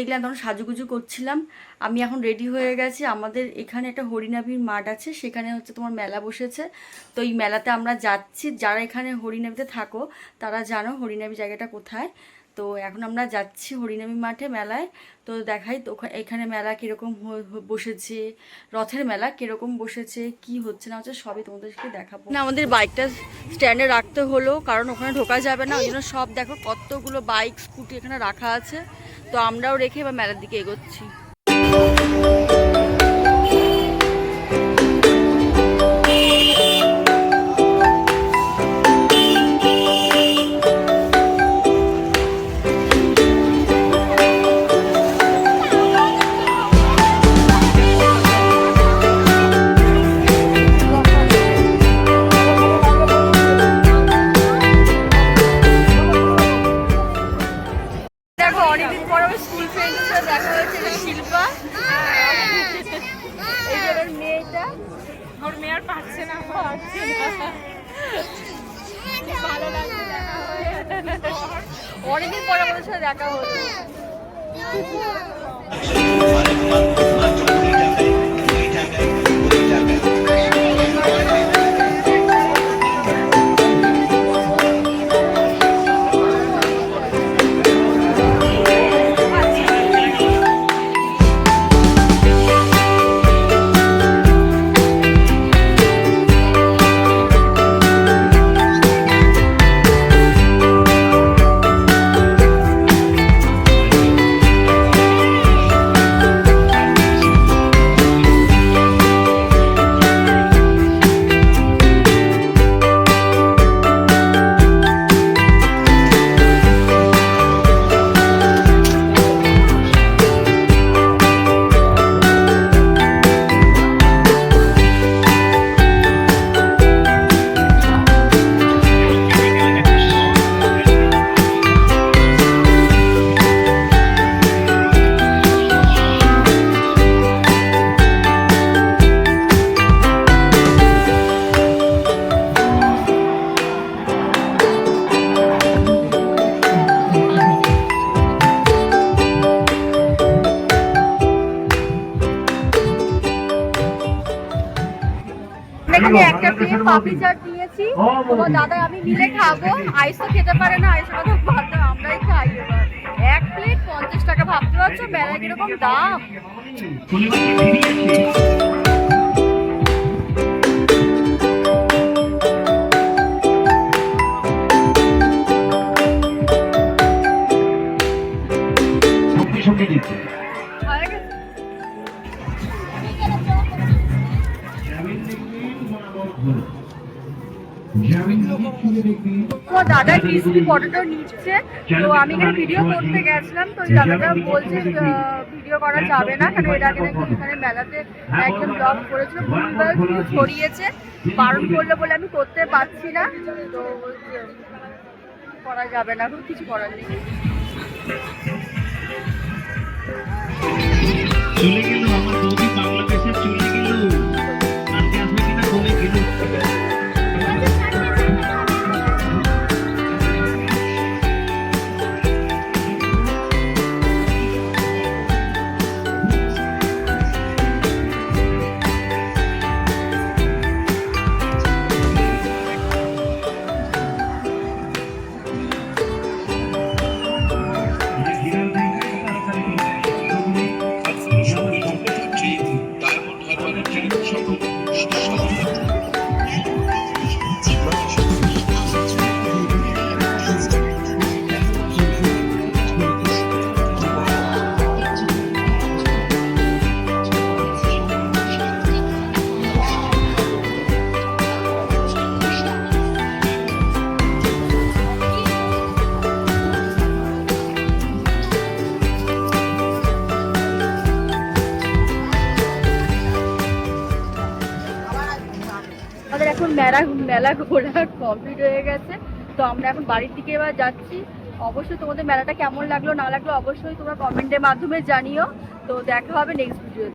দেখলাম, তখন সাজুগুজু করছিলাম। আমি এখন রেডি হয়ে গেছি। আমাদের এখানে একটা হরিনাভির মাঠ আছে, সেখানে হচ্ছে তোমার মেলা বসেছে। তো এই মেলাতে আমরা যাচ্ছি। যারা এখানে হরিনাভিতে থাকো, তারা জানো হরিনাভি জায়গাটা কোথায়। তো এখন আমরা যাচ্ছি হরিনামী মাঠে মেলায়। তো দেখাই তো এখানে মেলা কীরকম বসেছে, রথের মেলা কীরকম বসেছে, কি হচ্ছে না হচ্ছে সবই তোমাদেরকে দেখাবো। না, আমাদের বাইকটা স্ট্যান্ডে রাখতে হলো, কারণ ওখানে ঢোকা যাবে না, ওই জন্য সব দেখো কতগুলো বাইক, স্কুটি এখানে রাখা আছে। তো আমরাও রেখে এবার মেলার দিকে এগোচ্ছি। হয়েছে শিল্পা। এই যে ওর মেয়েটা। ওর মেয়ে আর পাচ্ছে না পাচ্ছে না। ভালো লাগছে দেখা হয়ে। অনেকদিন পরে আমাদের সাথে দেখা হলো। এখানে একটা প্লেট পাপড়ি চাট নিয়েছি। তোমার দাদা, আমি মিলে খাব। আইস তো খেতে পারে না আইস কথা ভাত আমরাই খাই এক প্লেট পঞ্চাশ টাকা, ভাবতে পারছ? বেলা কীরকম দাম? তোমার দাদা ক্রিসপি পটেটো নিচ্ছে। তো আমি এখানে ভিডিও করতে গেছিলাম। তো দাদাটা বলছে ভিডিও করা যাবে না কারণ এর আগে এখানে মেলাতে একজন ব্লগ করেছিল। ভুলভাল ছড়িয়েছে। বারণ করলে বলে আমি করতে পারছি না। তো করা যাবে না কিছু করার নেই। মেলা মেলা ঘোরা কমপ্লিট হয়ে গেছে। তো আমরা এখন বাড়ির দিকে এবার যাচ্ছি। অবশ্যই তোমাদের মেলাটা কেমন লাগল, না লাগল অবশ্যই তোমরা কমেন্টের মাধ্যমে জানিও। তো দেখা হবে নেক্সট ভিডিও